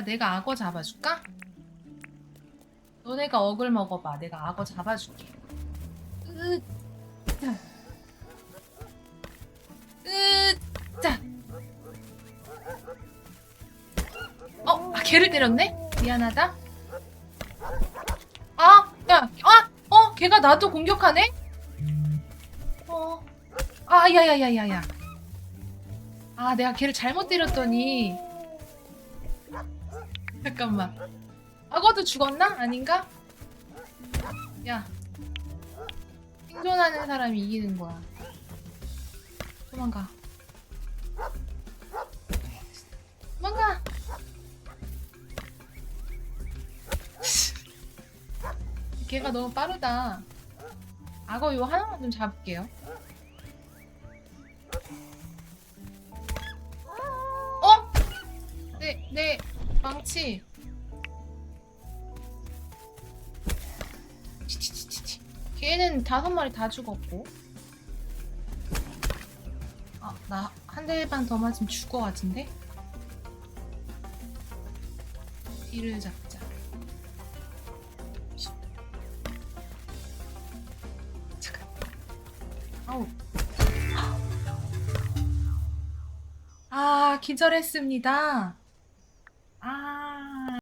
아, 내가 악어 잡아줄까? 너네가 억을 먹어봐. 내가 악어 잡아줄게. 으, 자. 으, 자. 어, 아, 걔를 때렸네? 미안하다. 아, 야, 아, 어, 걔가 나도 공격하네? 어, 아, 야, 야, 야, 야, 야. 아, 내가 걔를 잘못 때렸더니. 잠깐만. 악어도 죽었나? 아닌가? 야. 생존하는 사람이 이기는 거야. 도망가. 도망가. 걔가 너무 빠르다. 악어 요 하나만 좀 잡을게요. 어? 네, 네, 망치. 치치치치치. 걔는 다섯 마리 다 죽었고. 아, 나 한 대만 더 맞으면 것 같은데? 뒤를 잡자. 잠깐. 아우. 아, 기절했습니다. 啊。